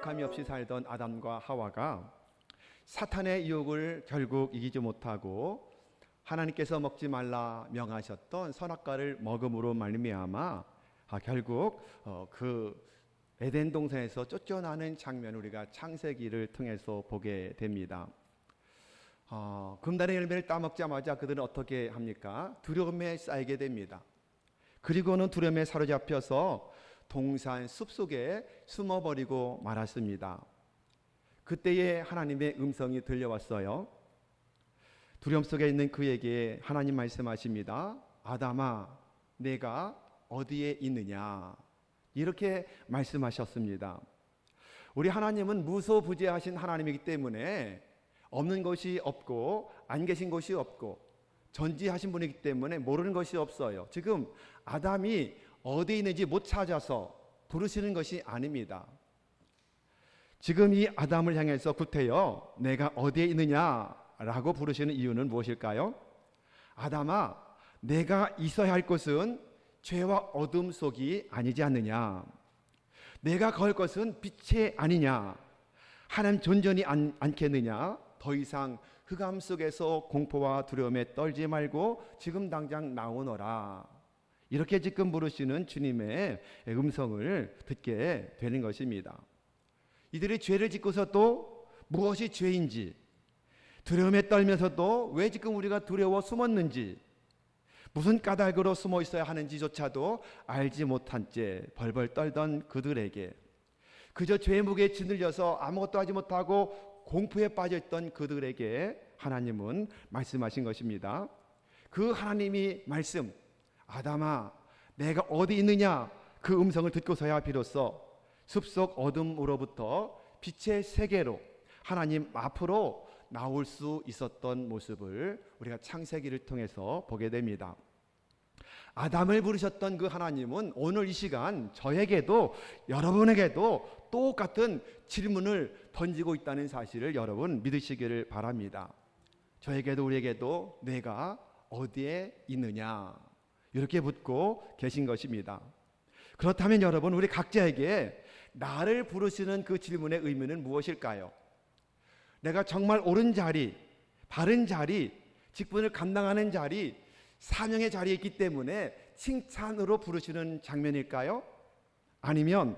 거룩함이 없이 살던 아담과 하와가 사탄의 유혹을 결국 이기지 못하고 하나님께서 먹지 말라 명하셨던 선악과를 먹음으로 말미암아 아, 결국 어, 그 에덴 동산에서 쫓겨나는 장면을 우리가 창세기를 통해서 보게 됩니다. 어, 금단의 열매를 따먹자마자 그들은 어떻게 합니까? 두려움에 쌓이게 됩니다. 그리고는 두려움에 사로잡혀서 동산 숲속에 숨어버리고 말았습니다. 그때에 하나님의 음성이 들려왔어요. 두려움 속에 있는 그에게 하나님 말씀하십니다. 아담아, 내가 어디에 있느냐? 이렇게 말씀하셨습니다. 우리 하나님은 무소부재하신 하나님이기 때문에 없는 것이 없고 안 계신 것이 없고 전지하신 분이기 때문에 모르는 것이 없어요. 지금 아담이 어디 있는지 못 찾아서 부르시는 것이 아닙니다. 지금 이 아담을 향해서 구태여 내가 어디에 있느냐라고 부르시는 이유는 무엇일까요? 아담아 내가 있어야 할 곳은 죄와 어둠 속이 아니지 않느냐 내가 걸 것은 빛이 아니냐 하나님 존전이 안, 않겠느냐 더 이상 흑암 속에서 공포와 두려움에 떨지 말고 지금 당장 나오너라 이렇게 지금 부르시는 주님의 음성을 듣게 되는 것입니다. 이들이 죄를 짓고서 또 무엇이 죄인지 두려움에 떨면서 도 왜 지금 우리가 두려워 숨었는지 무슨 까닭으로 숨어 있어야 하는지조차도 알지 못한 채 벌벌 떨던 그들에게 그저 죄의 무게에 짓눌려서 아무것도 하지 못하고 공포에 빠져 있던 그들에게 하나님은 말씀하신 것입니다. 그 하나님이 말씀 아담아 내가 어디 있느냐 그 음성을 듣고서야 비로소 숲속 어둠으로부터 빛의 세계로 하나님 앞으로 나올 수 있었던 모습을 우리가 창세기를 통해서 보게 됩니다. 아담을 부르셨던 그 하나님은 오늘 이 시간 저에게도 여러분에게도 똑같은 질문을 던지고 있다는 사실을 여러분 믿으시기를 바랍니다. 저에게도 우리에게도 내가 어디에 있느냐 이렇게 묻고 계신 것입니다. 그렇다면 여러분 우리 각자에게 나를 부르시는 그 질문의 의미는 무엇일까요? 내가 정말 옳은 자리, 바른 자리, 직분을 감당하는 자리, 사명의 자리에 있기 때문에 칭찬으로 부르시는 장면일까요? 아니면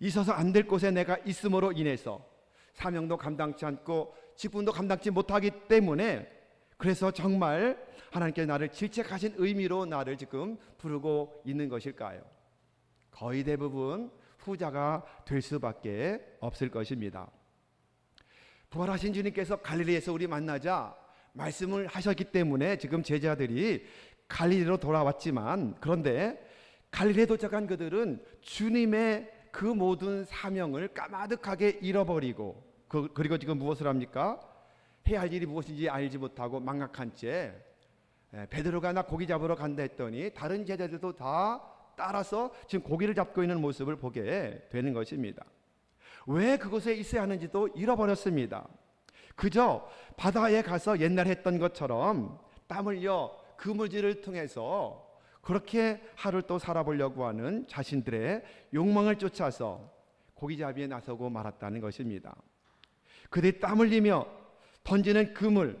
있어서 안 될 곳에 내가 있음으로 인해서 사명도 감당치 않고 직분도 감당치 못하기 때문에 그래서 정말 하나님께 나를 질책하신 의미로 나를 지금 부르고 있는 것일까요? 거의 대부분 후자가 될 수밖에 없을 것입니다. 부활하신 주님께서 갈릴리에서 우리 만나자 말씀을 하셨기 때문에 지금 제자들이 갈릴리로 돌아왔지만 그런데 갈릴리에 도착한 그들은 주님의 그 모든 사명을 까마득하게 잃어버리고 그, 리고 지금 무엇을 합니까? 해야 할 일이 무엇인지 알지 못하고 망각한 채 예, 베드로가 나 고기 잡으러 간다 했더니 다른 제자들도 다 따라서 지금 고기를 잡고 있는 모습을 보게 되는 것입니다. 왜 그곳에 있어야 하는지도 잃어버렸습니다. 그저 바다에 가서 옛날 했던 것처럼 땀 흘려 그물질을 통해서 그렇게 하루를 또 살아보려고 하는 자신들의 욕망을 쫓아서 고기잡이에 나서고 말았다는 것입니다. 그들이 땀 흘리며 던지는 그물,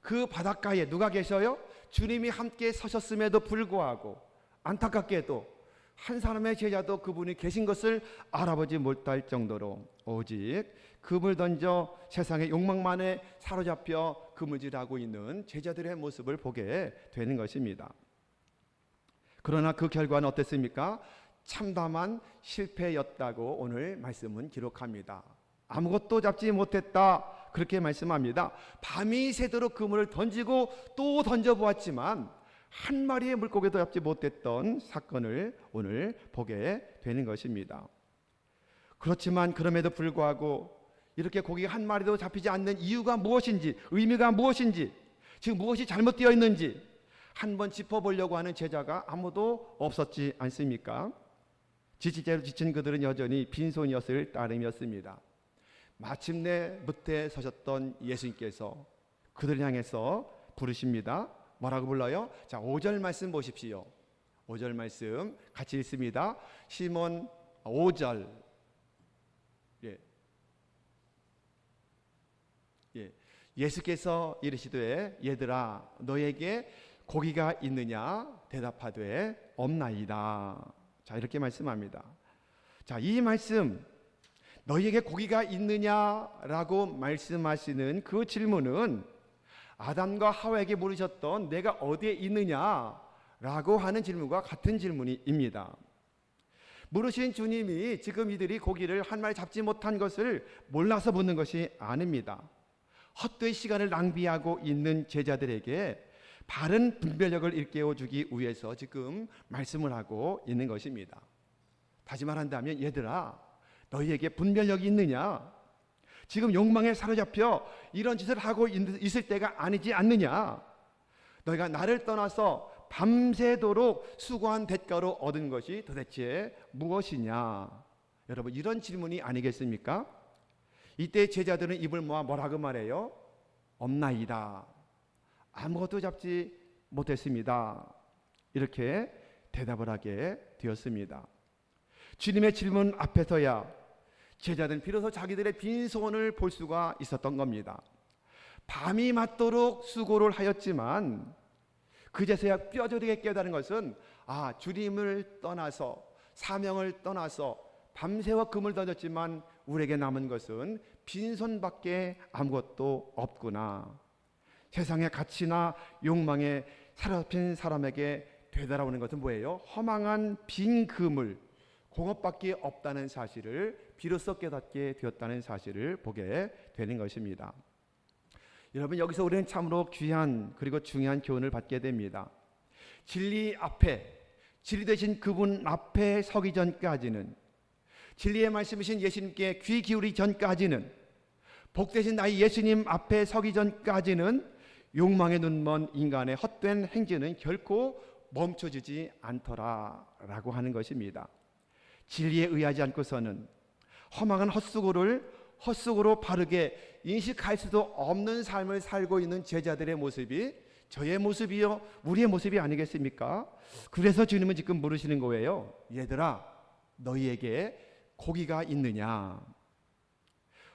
그 바닷가에 누가 계셔요? 주님이 함께 서셨음에도 불구하고 안타깝게도 한 사람의 제자도 그분이 계신 것을 알아보지 못할 정도로 오직 금을 던져 세상의 욕망만에 사로잡혀 그물질하고 있는 제자들의 모습을 보게 되는 것입니다. 그러나 그 결과는 어땠습니까? 참담한 실패였다고 오늘 말씀은 기록합니다. 아무것도 잡지 못했다. 그렇게 말씀합니다. 밤이 새도록 그물을 던지고 또 던져보았지만 한 마리의 물고기도 잡지 못했던 사건을 오늘 보게 되는 것입니다. 그렇지만 그럼에도 불구하고 이렇게 고기가 한 마리도 잡히지 않는 이유가 무엇인지, 의미가 무엇인지, 지금 무엇이 잘못되어 있는지 한번 짚어보려고 하는 제자가 아무도 없었지 않습니까? 지치제로 지친 그들은 여전히 빈손이었을 따름이었습니다. 마침내 무태에 서셨던 예수님께서 그들을 향해서 부르십니다. 뭐라고 불러요? 자, 5절 말씀 보십시오. 5절 말씀 같이 읽습니다. 시몬 5절. 예. 예. 예수께서 이르시되 얘들아 너에게 고기가 있느냐 대답하되 없나이다. 자, 이렇게 말씀합니다. 자, 이 말씀 너희에게 고기가 있느냐라고 말씀하시는 그 질문은 아담과 하와에게 물으셨던 내가 어디에 있느냐라고 하는 질문과 같은 질문입니다. 물으신 주님이 지금 이들이 고기를 한 마리 잡지 못한 것을 몰라서 묻는 것이 아닙니다. 헛되이 시간을 낭비하고 있는 제자들에게 바른 분별력을 일깨워 주기 위해서 지금 말씀을 하고 있는 것입니다. 다시 말한다면 얘들아 너희에게 분별력이 있느냐? 지금 욕망에 사로잡혀 이런 짓을 하고 있- 있을 때가 아니지 않느냐? 너희가 나를 떠나서 밤새도록 수고한 대가로 얻은 것이 도대체 무엇이냐? 여러분 이런 질문이 아니겠습니까? 이때 제자들은 입을 모아 뭐라고 말해요? 없나이다. 아무것도 잡지 못했습니다. 이렇게 대답을 하게 되었습니다. 주님의 질문 앞에서야 제자들은 비로소 자기들의 빈손을 볼 수가 있었던 겁니다. 밤이 맞도록 수고를 하였지만 그제서야 뼈저리게 깨달은 것은 아 주님을 떠나서 사명을 떠나서 밤새워 금을 던졌지만 우리에게 남은 것은 빈손밖에 아무것도 없구나. 세상의 가치나 욕망에 사로잡힌 사람에게 되돌아오는 것은 뭐예요? 허망한 빈 그물, 공업밖에 없다는 사실을 비로소 깨닫게 되었다는 사실을 보게 되는 것입니다. 여러분 여기서 우리는 참으로 귀한 그리고 중요한 교훈을 받게 됩니다. 진리 앞에 진리 되신 그분 앞에 서기 전까지는 진리의 말씀이신 예수님께 귀 기울이 전까지는 복되신 나의 예수님 앞에 서기 전까지는 욕망에 눈먼 인간의 헛된 행진은 결코 멈춰지지 않더라라고 하는 것입니다. 진리에 의하지 않고서는 허망한 헛수고를 헛수고로 바르게 인식할 수도 없는 삶을 살고 있는 제자들의 모습이 저의 모습이요 우리의 모습이 아니겠습니까? 그래서 주님은 지금 물으시는 거예요. 얘들아 너희에게 고기가 있느냐?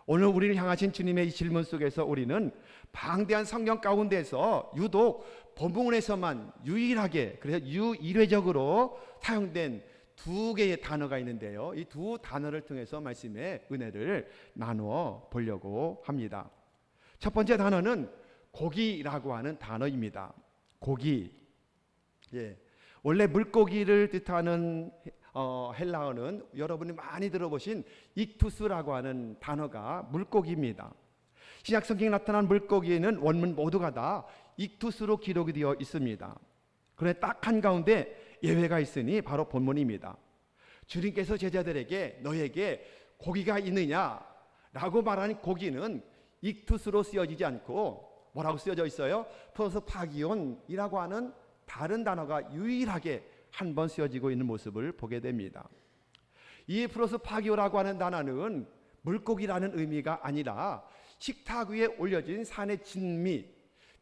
오늘 우리를 향하신 주님의 이 질문 속에서 우리는 방대한 성경 가운데서 유독 본문에서만 유일하게 그래서 유일회적으로 사용된 두 개의 단어가 있는데요. 이 두 단어를 통해서 말씀의 은혜를 나누어 보려고 합니다. 첫 번째 단어는 고기라고 하는 단어입니다. 고기. 예. 원래 물고기를 뜻하는 어, 헬라어는 여러분이 많이 들어보신 익투스라고 하는 단어가 물고기입니다. 신약 성경에 나타난 물고기는 원문 모두가 다 익투스로 기록이 되어 있습니다. 그런데 딱 한 가운데 예외가 있으니 바로 본문입니다. 주님께서 제자들에게 너에게 고기가 있느냐 라고 말하는 고기는 익투스로 쓰여지지 않고 뭐라고 쓰여져 있어요? 프로스파기온이라고 하는 다른 단어가 유일하게 한 번 쓰여지고 있는 모습을 보게 됩니다. 이 프로스파기오라고 하는 단어는 물고기라는 의미가 아니라 식탁 위에 올려진 산의 진미,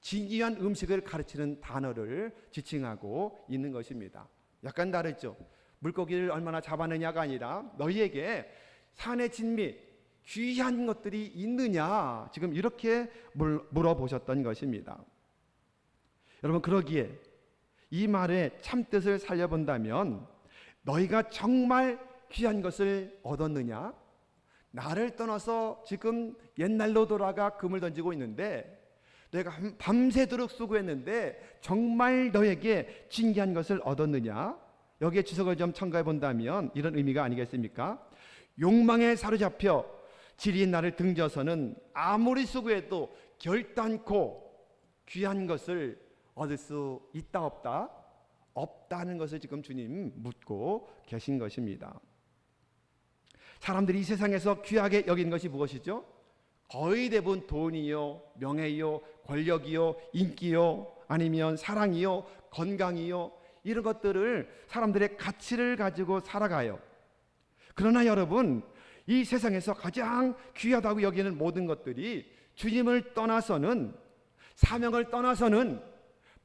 진귀한 음식을 가르치는 단어를 지칭하고 있는 것입니다. 약간 다르죠. 물고기를 얼마나 잡아내냐가 아니라 너희에게 산의 진미, 귀한 것들이 있느냐 지금 이렇게 물, 물어보셨던 것입니다. 여러분 그러기에 이 말의 참뜻을 살려본다면 너희가 정말 귀한 것을 얻었느냐? 나를 떠나서 지금 옛날로 돌아가 금을 던지고 있는데 내가 함- 밤새도록 수고했는데 정말 너에게 진귀한 것을 얻었느냐? 여기에 주석을 좀 첨가해 본다면 이런 의미가 아니겠습니까? 욕망에 사로잡혀 지리인 나를 등져서는 아무리 수고해도 결단코 귀한 것을 얻을 수 있다 없다? 없다는 것을 지금 주님 묻고 계신 것입니다. 사람들이 이 세상에서 귀하게 여긴 것이 무엇이죠? 거의 대부분 돈이요, 명예요, 권력이요, 인기요, 아니면 사랑이요, 건강이요, 이런 것들을 사람들의 가치를 가지고 살아가요. 그러나 여러분, 이 세상에서 가장 귀하다고 여기는 모든 것들이 주님을 떠나서는 사명을 떠나서는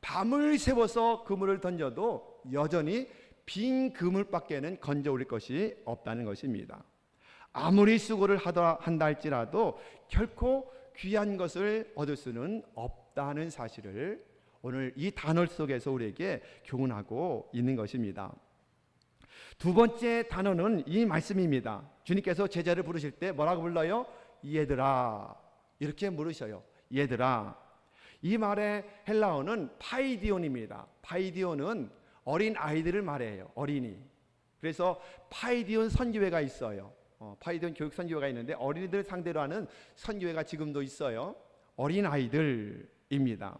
밤을 새워서 그물을 던져도 여전히 빈 그물밖에는 건져 올릴 것이 없다는 것입니다. 아무리 수고를 하다 한다 할지라도 결코 귀한 것을 얻을 수는 없다는 사실을 오늘 이 단어 속에서 우리에게 교훈하고 있는 것입니다. 두 번째 단어는 이 말씀입니다. 주님께서 제자를 부르실 때 뭐라고 불러요? 얘들아 이렇게 물으셔요. 얘들아 이 말의 헬라어는 파이디온입니다. 파이디온은 어린 아이들을 말해요. 어린이. 그래서 파이디온 선교회가 있어요. 어, 파이디온 교육 선교회가 있는데 어린이들 상대로 하는 선교회가 지금도 있어요. 어린 아이들입니다.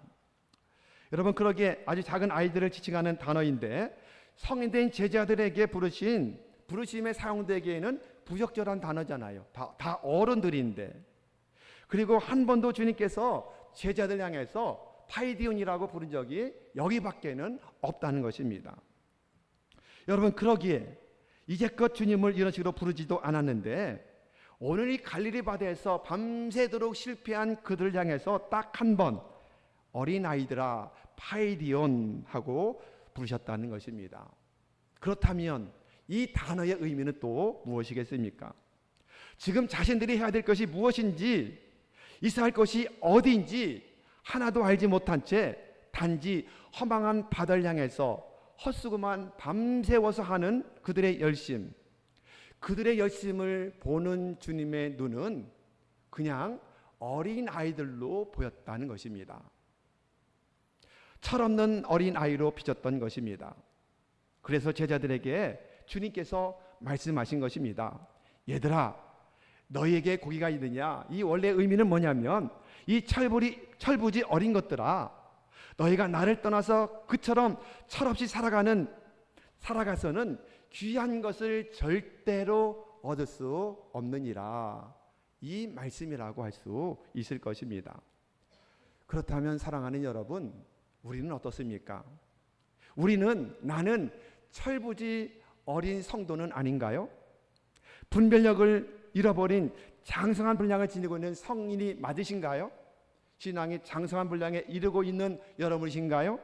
여러분 그러기에 아주 작은 아이들을 지칭하는 단어인데 성인된 제자들에게 부르신 부르심에 사용되기에는 부적절한 단어잖아요. 다, 다 어른들인데 그리고 한 번도 주님께서 제자들 향해서 파이디온이라고 부른 적이 여기밖에는 없다는 것입니다. 여러분 그러기에 이제껏 주님을 이런 식으로 부르지도 않았는데 오늘 이 갈릴리 바다에서 밤새도록 실패한 그들을 향해서 딱 한 번 어린 아이들아 파이디온 하고 부르셨다는 것입니다. 그렇다면 이 단어의 의미는 또 무엇이겠습니까? 지금 자신들이 해야 될 것이 무엇인지 있어야 할 것이 어디인지 하나도 알지 못한 채 단지 허망한 바다를 향해서 헛수고만 밤새워서 하는 그들의 열심, 그들의 열심을 보는 주님의 눈은 그냥 어린 아이들로 보였다는 것입니다. 철없는 어린 아이로 비쳤던 것입니다. 그래서 제자들에게 주님께서 말씀하신 것입니다. 얘들아, 너희에게 고기가 있느냐? 이 원래 의미는 뭐냐면 이 철부리 철부지 어린 것들아, 너희가 나를 떠나서 그처럼 철없이 살아가는 살아가서는 귀한 것을 절대로 얻을 수 없느니라. 이 말씀이라고 할 수 있을 것입니다. 그렇다면 사랑하는 여러분, 우리는 어떻습니까? 우리는 나는 철부지 어린 성도는 아닌가요? 분별력을 잃어버린 장성한 분량을 지니고 있는 성인이 맞으신가요? 신앙이 장성한 분량에 이르고 있는 여러분이신가요?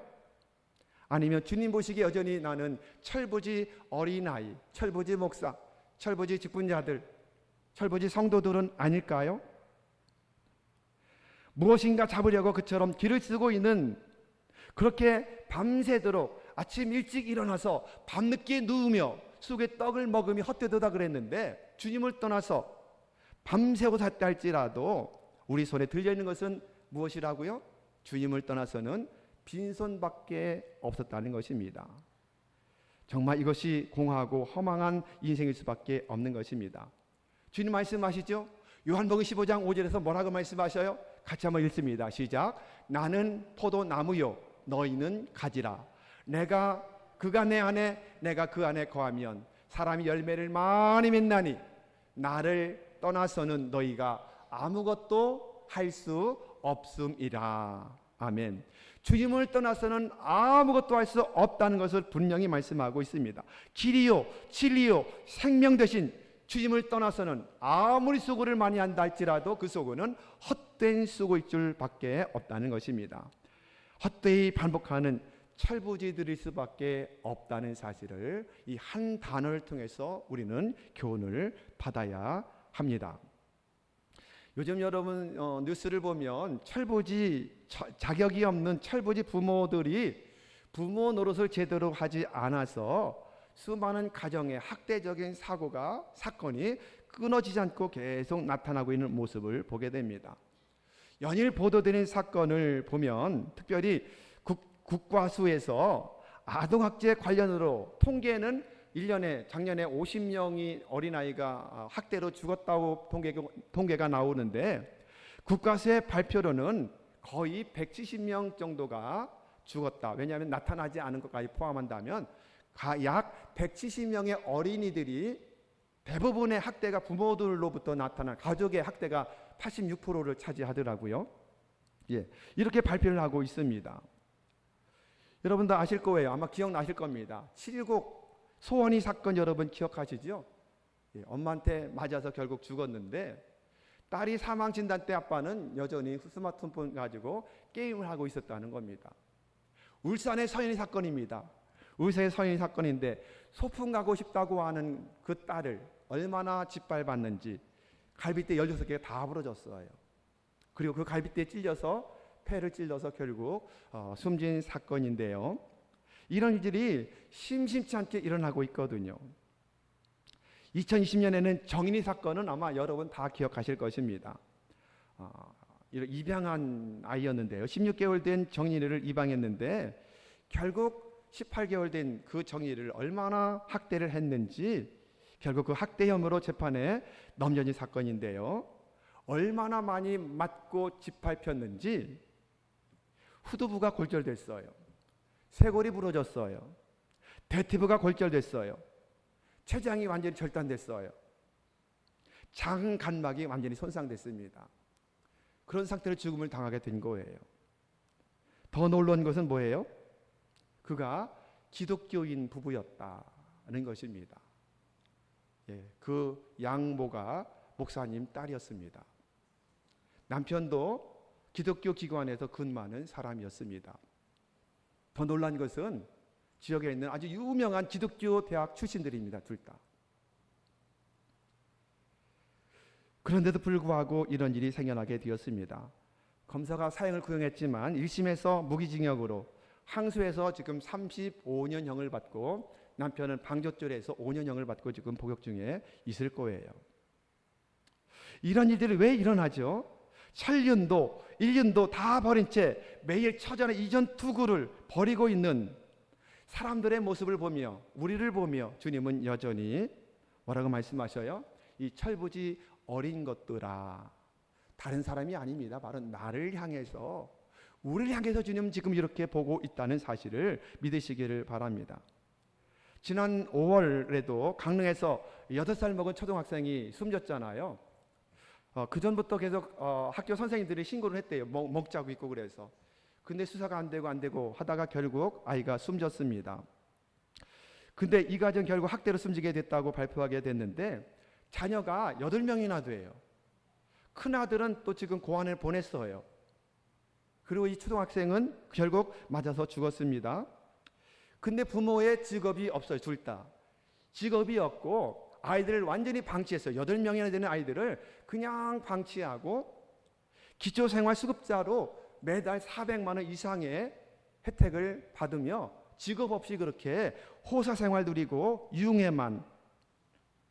아니면 주님 보시기에 여전히 나는 철부지 어린아이, 철부지 목사, 철부지 직분자들, 철부지 성도들은 아닐까요? 무엇인가 잡으려고 그처럼 길을 쓰고 있는 그렇게 밤새도록 아침 일찍 일어나서 밤늦게 누우며 쑥의 떡을 먹으며 헛되도다 그랬는데 주님을 떠나서 밤새고 샀다 할지라도 우리 손에 들려 있는 것은 무엇이라고요? 주님을 떠나서는 빈손밖에 없었다는 것입니다. 정말 이것이 공하고 허망한 인생일 수밖에 없는 것입니다. 주님 말씀하시죠? 요한복음 15장 5절에서 뭐라고 말씀하셔요? 같이 한번 읽습니다. 시작. 나는 포도나무요 너희는 가지라. 내가 그가 내 안에 내가 그 안에 거하면 사람이 열매를 많이 맺나니 나를 떠나서는 너희가 아무것도 할 수 없음이라. 아멘. 주님을 떠나서는 아무것도 할 수 없다는 것을 분명히 말씀하고 있습니다. 길이요, 진리요, 생명 대신 주님을 떠나서는 아무리 수고를 많이 한다 할지라도 그 수고는 헛된 수고일 줄밖에 없다는 것입니다. 헛되이 반복하는 철부지들일 수밖에 없다는 사실을 이 한 단어를 통해서 우리는 교훈을 받아야 합니다. 요즘 여러분 어, 뉴스를 보면 철부지 저, 자격이 없는 철부지 부모들이 부모 노릇을 제대로 하지 않아서 수많은 가정의 학대적인 사고가 사건이 끊어지지 않고 계속 나타나고 있는 모습을 보게 됩니다. 연일 보도되는 사건을 보면 특별히 국, 국과수에서 아동학대 관련으로 통계는 1년에 작년에 50명이 어린아이가 학대로 죽었다고 통계가, 통계가 나오는데 국가수의 발표로는 거의 170명 정도가 죽었다. 왜냐하면 나타나지 않은 것까지 포함한다면 약 170명의 어린이들이 대부분의 학대가 부모들로부터 나타난 가족의 학대가 86%를 차지하더라고요. 예, 이렇게 발표를 하고 있습니다. 여러분도 아실 거예요. 아마 기억나실 겁니다. 7.19 소원이 사건 여러분 기억하시죠? 예, 엄마한테 맞아서 결국 죽었는데 딸이 사망 진단 때 아빠는 여전히 스마트폰 가지고 게임을 하고 있었다는 겁니다. 울산의 서인이 사건입니다. 울산의 서인이 사건인데 소풍 가고 싶다고 하는 그 딸을 얼마나 짓밟았는지 갈비뼈 16개가 다 부러졌어요. 그리고 그 갈비뼈에 찔려서 폐를 찔러서 결국 어, 숨진 사건인데요. 이런 일들이 심심치 않게 일어나고 있거든요. 2020년에는 정인이 사건은 아마 여러분 다 기억하실 것입니다. 어, 입양한 아이였는데요. 16개월 된 정인이를 입양했는데 결국 18개월 된 그 정인이를 얼마나 학대를 했는지 결국 그 학대 혐의로 재판에 넘겨진 사건인데요. 얼마나 많이 맞고 짓밟혔는지 후두부가 골절됐어요. 쇄골이 부러졌어요. 대퇴부가 골절됐어요. 췌장이 완전히 절단됐어요. 장 간막이 완전히 손상됐습니다. 그런 상태로 죽음을 당하게 된 거예요. 더 놀라운 것은 뭐예요? 그가 기독교인 부부였다는 것입니다. 예, 그 양모가 목사님 딸이었습니다. 남편도 기독교 기관에서 근무하는 사람이었습니다. 더 놀란 것은 지역에 있는 아주 유명한 기독교 대학 출신들입니다. 둘 다. 그런데도 불구하고 이런 일이 생겨나게 되었습니다. 검사가 사형을 구형했지만 1심에서 무기징역으로 항소해서 지금 35년형을 받고 남편은 방조죄에서 5년형을 받고 지금 복역 중에 있을 거예요. 이런 일들이 왜 일어나죠? 천년도, 1년도 다 버린 채 매일 처전에 이전 투구를 버리고 있는 사람들의 모습을 보며 우리를 보며 주님은 여전히 뭐라고 말씀하셔요? 이 철부지 어린 것들아 다른 사람이 아닙니다. 바로 나를 향해서 우리를 향해서 주님 지금 이렇게 보고 있다는 사실을 믿으시기를 바랍니다. 지난 5월에도 강릉에서 8살 먹은 초등학생이 숨졌잖아요. 어, 그 전부터 계속 어, 학교 선생님들이 신고를 했대요. 먹, 먹자고 있고 그래서. 근데 수사가 안 되고 안 되고 하다가 결국 아이가 숨졌습니다. 근데 이 가정 결국 학대로 숨지게 됐다고 발표하게 됐는데 자녀가 8명이나 돼요. 큰 아들은 또 지금 고안을 보냈어요. 그리고 이 초등학생은 결국 맞아서 죽었습니다. 근데 부모의 직업이 없어요, 둘 다. 직업이 없고 아이들을 완전히 방치했어요. 8명이나 되는 아이들을 그냥 방치하고 기초생활수급자로 매달 400만 원 이상의 혜택을 받으며 직업 없이 그렇게 호사 생활 누리고 유흥에만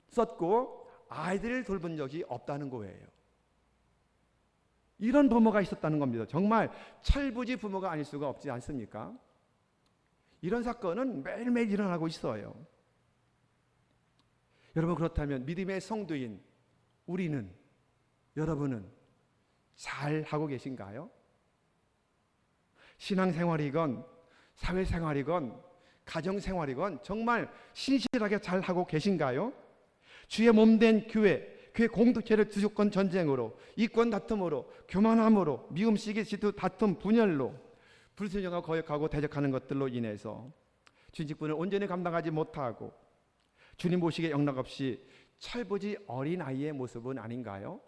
썼고 아이들을 돌본 적이 없다는 거예요. 이런 부모가 있었다는 겁니다. 정말 철부지 부모가 아닐 수가 없지 않습니까? 이런 사건은 매일매일 일어나고 있어요. 여러분 그렇다면 믿음의 성도인 우리는 여러분은 잘 하고 계신가요? 신앙생활이건 사회생활이건 가정생활이건 정말 신실하게 잘 하고 계신가요? 주의 몸 된 교회, 교회 공동체를 주주권 전쟁으로, 이권 다툼으로, 교만함으로, 미움, 시기, 질투, 다툼, 분열로, 불순종하고 거역하고 대적하는 것들로 인해서 주님 직분을 온전히 감당하지 못하고 주님 보시기에 영락 없이 철부지 어린 아이의 모습은 아닌가요?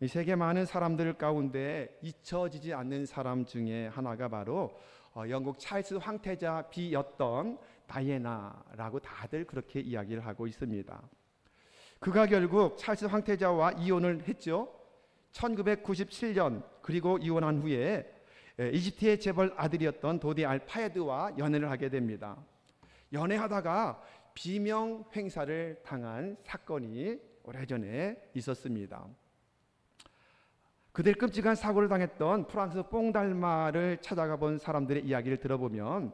이 세계 많은 사람들 가운데 잊혀지지 않는 사람 중에 하나가 바로 어, 영국 찰스 황태자 비였던 다이애나라고 다들 그렇게 이야기를 하고 있습니다. 그가 결국 찰스 황태자와 이혼을 했죠. 1997년 그리고 이혼한 후에 이집트의 재벌 아들이었던 도디 알파에드와 연애를 하게 됩니다. 연애하다가 비명 행사를 당한 사건이 오래전에 있었습니다. 그들 끔찍한 사고를 당했던 프랑스 뽕달마를 찾아가 본 사람들의 이야기를 들어보면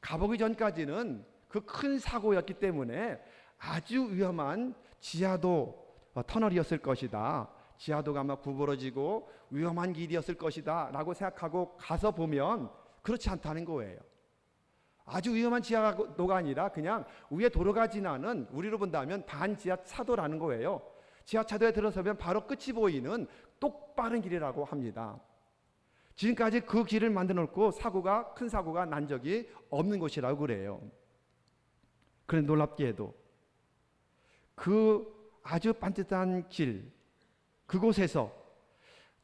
가보기 전까지는 그 큰 사고였기 때문에 아주 위험한 지하도 어, 터널이었을 것이다. 지하도가 아마 구부러지고 위험한 길이었을 것이다. 라고 생각하고 가서 보면 그렇지 않다는 거예요. 아주 위험한 지하도가 아니라 그냥 위에 도로가 지나는 우리로 본다면 반지하 차도라는 거예요. 지하차도에 들어서면 바로 끝이 보이는 똑바른 길이라고 합니다. 지금까지 그 길을 만들어 놓고 사고가 큰 사고가 난 적이 없는 곳이라고 그래요. 그런 놀랍게도 그 아주 반듯한 길 그곳에서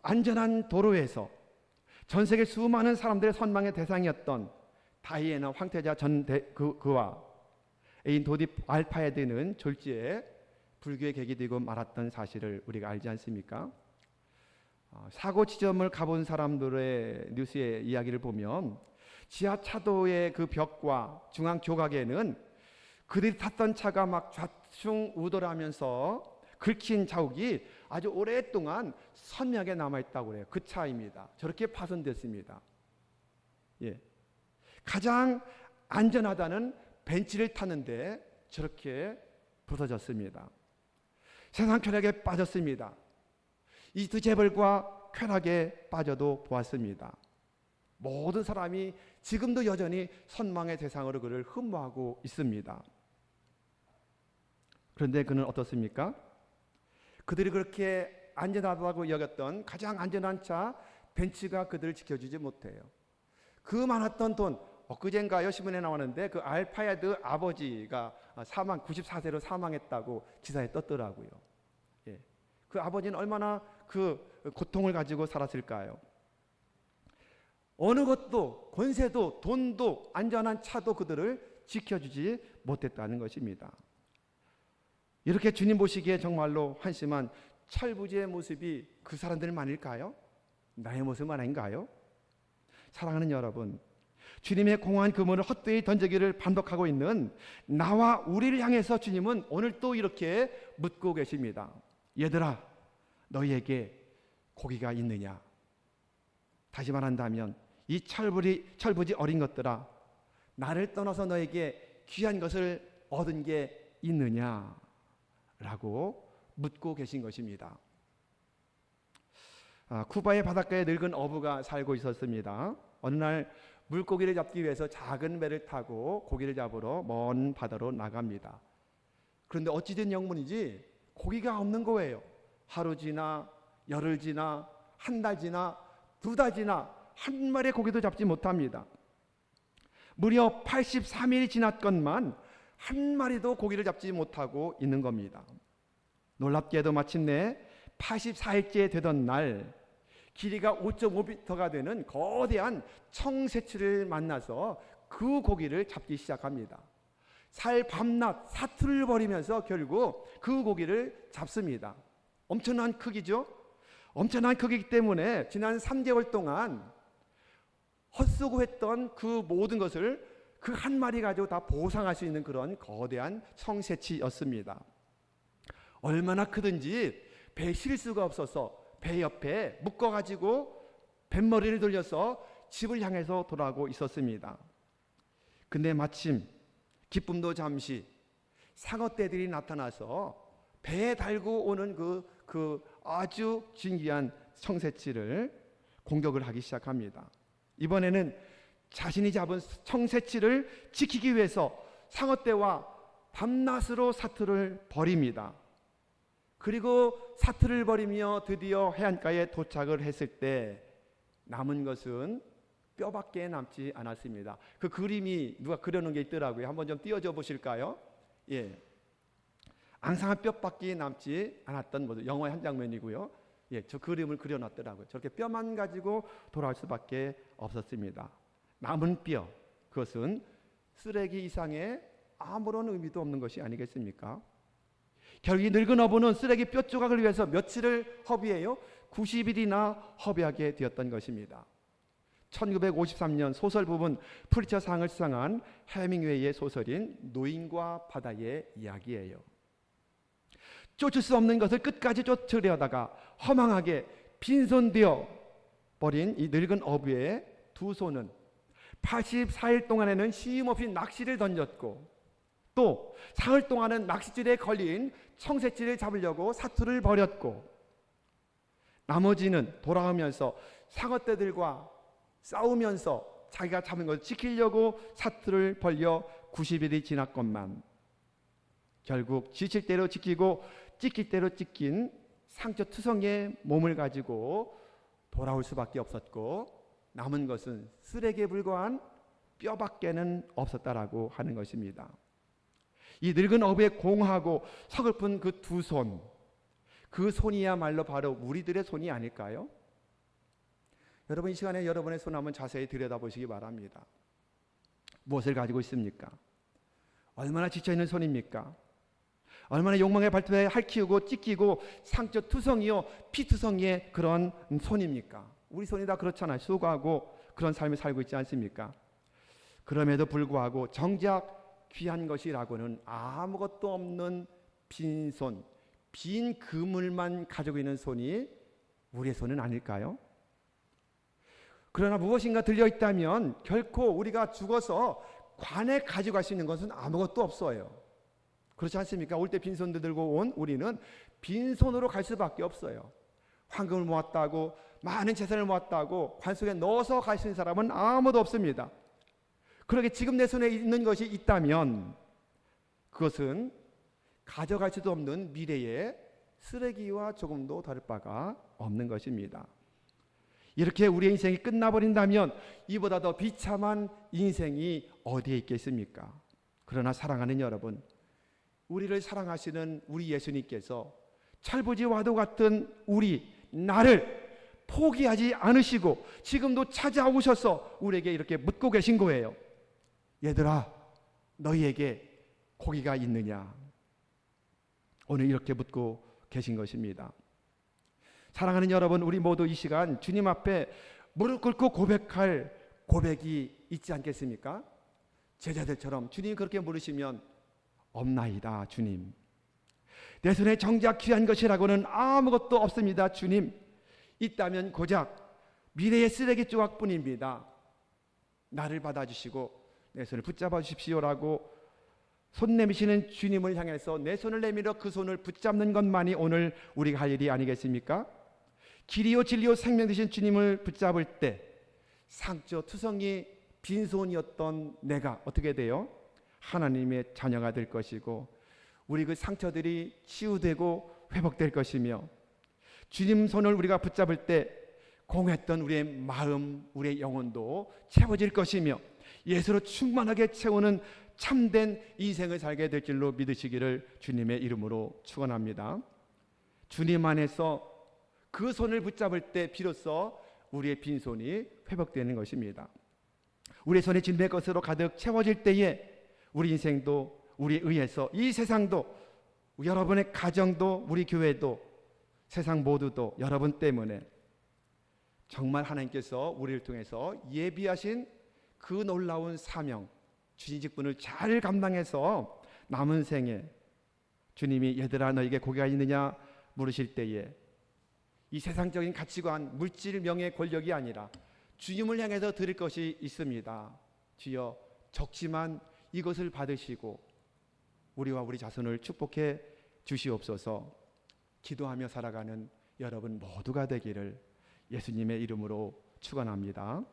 안전한 도로에서 전 세계 수많은 사람들의 선망의 대상이었던 다이애나 황태자 전 대, 그, 그와 애인 도디 알파에드는 졸지에 불교의 객이 되고 말았던 사실을 우리가 알지 않습니까? 어, 사고 지점을 가본 사람들의 뉴스의 이야기를 보면 지하차도의 그 벽과 중앙 교각에는 그들이 탔던 차가 막 좌충 우돌하면서 긁힌 자국이 아주 오랫동안 선명하게 남아 있다고 그래요. 그 차입니다. 저렇게 파손됐습니다. 예. 가장 안전하다는 벤치를 탔는데 저렇게 부서졌습니다. 세상 쾌락에 빠졌습니다. 이 두 재벌과 쾌락에 빠져도 보았습니다. 모든 사람이 지금도 여전히 선망의 대상으로 그를 흠모하고 있습니다. 그런데 그는 어떻습니까? 그들이 그렇게 안전하다고 여겼던 가장 안전한 차 벤츠가 그들을 지켜주지 못해요. 그 많았던 돈 엊그젠가요 신문에 나왔는데 그 알파야드 아버지가 사망 94세로 사망했다고 기사에 떴더라고요. 예. 그 아버지는 얼마나 그 고통을 가지고 살았을까요? 어느 것도 권세도 돈도 안전한 차도 그들을 지켜주지 못했다는 것입니다. 이렇게 주님 보시기에 정말로 한심한 철부지의 모습이 그 사람들만일까요? 나의 모습만 아닌가요? 사랑하는 여러분, 주님의 공허한 그물을 헛되이 던지기를 반복하고 있는 나와 우리를 향해서 주님은 오늘 또 이렇게 묻고 계십니다. 얘들아, 너희에게 고기가 있느냐? 다시 말한다면 이 철부지, 철부지 어린 것들아, 나를 떠나서 너에게 귀한 것을 얻은 게 있느냐? 라고 묻고 계신 것입니다. 아, 쿠바의 바닷가에 늙은 어부가 살고 있었습니다. 어느 날 물고기를 잡기 위해서 작은 배를 타고 고기를 잡으러 먼 바다로 나갑니다. 그런데 어찌된 영문이지 고기가 없는 거예요. 하루 지나 열흘 지나 한 달 지나 두 달 지나 한 마리의 고기도 잡지 못합니다. 무려 83일이 지났건만 한 마리도 고기를 잡지 못하고 있는 겁니다. 놀랍게도 마침내 84일째 되던 날 길이가 5.5m가 되는 거대한 청새치를 만나서 그 고기를 잡기 시작합니다. 살 밤낮 사투를 벌이면서 결국 그 고기를 잡습니다. 엄청난 크기죠? 엄청난 크기이기 때문에 지난 3개월 동안 헛수고했던 그 모든 것을 그 한 마리 가지고 다 보상할 수 있는 그런 거대한 청새치였습니다. 얼마나 크든지 배 실수가 없어서 배 옆에 묶어가지고 뱃머리를 돌려서 집을 향해서 돌아가고 있었습니다. 근데 마침 기쁨도 잠시 상어떼들이 나타나서 배에 달고 오는 그, 그 아주 진귀한 청새치를 공격을 하기 시작합니다. 이번에는 자신이 잡은 청새치를 지키기 위해서 상어떼와 밤낮으로 사투를 벌입니다. 그리고 사투를 벌이며 드디어 해안가에 도착을 했을 때 남은 것은 뼈밖에 남지 않았습니다. 그 그림이 누가 그려놓은 게 있더라고요. 한번 좀 띄워줘 보실까요? 예. 앙상한 뼈밖에 남지 않았던 뭐 영화의 한 장면이고요. 예, 저 그림을 그려놨더라고요. 저렇게 뼈만 가지고 돌아올 수밖에 없었습니다. 남은 뼈, 그것은 쓰레기 이상의 아무런 의미도 없는 것이 아니겠습니까? 결국 늙은 어부는 쓰레기 뼈 조각을 위해서 며칠을 허비해요? 90일이나 허비하게 되었던 것입니다. 1953년 소설 부분 프리처상을 수상한 해밍웨이의 소설인 노인과 바다의 이야기예요. 쫓을 수 없는 것을 끝까지 쫓으려다가 허망하게 빈손되어 버린 이 늙은 어부의 두 손은 84일 동안에는 쉼 없이 낚시를 던졌고 또 사흘 동안은 낚싯줄에 걸린 청새치를 잡으려고 사투를 벌였고 나머지는 돌아오면서 상어떼들과 싸우면서 자기가 잡은 것을 지키려고 사투를 벌려 90일이 지났건만 결국 지칠 대로 지키고 찢길 대로 찢긴 상처 투성의 몸을 가지고 돌아올 수밖에 없었고 남은 것은 쓰레기에 불과한 뼈밖에는 없었다라고 하는 것입니다. 이 늙은 어부의 공하고 서글픈 그 두 손, 그 손이야말로 바로 우리들의 손이 아닐까요? 여러분 이 시간에 여러분의 손 한번 자세히 들여다보시기 바랍니다. 무엇을 가지고 있습니까? 얼마나 지쳐 있는 손입니까? 얼마나 욕망의 발톱에 핥히고 찢기고 상처 투성이요 피투성이의 그런 손입니까? 우리 손이 다 그렇잖아요. 수고하고 그런 삶을 살고 있지 않습니까? 그럼에도 불구하고 정작 귀한 것이라고는 아무것도 없는 빈손, 빈 그물만 가지고 있는 손이 우리의 손은 아닐까요? 그러나 무엇인가 들려 있다면 결코 우리가 죽어서 관에 가져갈 수 있는 것은 아무것도 없어요. 그렇지 않습니까? 올 때 빈손도 들고 온 우리는 빈손으로 갈 수밖에 없어요. 황금을 모았다고 많은 재산을 모았다고 관 속에 넣어서 갈 수 있는 사람은 아무도 없습니다. 그러게 지금 내 손에 있는 것이 있다면 그것은 가져갈 수도 없는 미래의 쓰레기와 조금도 다를 바가 없는 것입니다. 이렇게 우리의 인생이 끝나버린다면 이보다 더 비참한 인생이 어디에 있겠습니까? 그러나 사랑하는 여러분, 우리를 사랑하시는 우리 예수님께서 철부지 와도 같은 우리 나를 포기하지 않으시고 지금도 찾아오셔서 우리에게 이렇게 묻고 계신 거예요. 얘들아, 너희에게 고기가 있느냐? 오늘 이렇게 묻고 계신 것입니다. 사랑하는 여러분, 우리 모두 이 시간 주님 앞에 무릎 꿇고 고백할 고백이 있지 않겠습니까? 제자들처럼 주님 그렇게 물으시면 없나이다, 주님. 내 손에 정작 귀한 것이라고는 아무것도 없습니다, 주님. 있다면 고작 미래의 쓰레기 조각뿐입니다. 나를 받아주시고 내 손을 붙잡아 주십시오라고 손 내미시는 주님을 향해서 내 손을 내밀어 그 손을 붙잡는 것만이 오늘 우리가 할 일이 아니겠습니까? 길이요 진리요 생명 되신 주님을 붙잡을 때 상처 투성이 빈손이었던 내가 어떻게 돼요? 하나님의 자녀가 될 것이고 우리 그 상처들이 치유되고 회복될 것이며 주님 손을 우리가 붙잡을 때 공했던 우리의 마음, 우리의 영혼도 채워질 것이며 예수로 충만하게 채우는 참된 인생을 살게 될 줄로 믿으시기를 주님의 이름으로 축원합니다. 주님 안에서 그 손을 붙잡을 때 비로소 우리의 빈손이 회복되는 것입니다. 우리의 손이 진리의 것으로 가득 채워질 때에 우리 인생도 우리에 의해서 이 세상도 여러분의 가정도 우리 교회도 세상 모두도 여러분 때문에 정말 하나님께서 우리를 통해서 예비하신 그 놀라운 사명 주님 직분을 잘 감당해서 남은 생에 주님이 얘들아 너에게 고개가 있느냐 물으실 때에 이 세상적인 가치관, 물질, 명예, 권력이 아니라 주님을 향해서 드릴 것이 있습니다. 주여 적지만 이것을 받으시고 우리와 우리 자손을 축복해 주시옵소서. 기도하며 살아가는 여러분 모두가 되기를 예수님의 이름으로 축원합니다.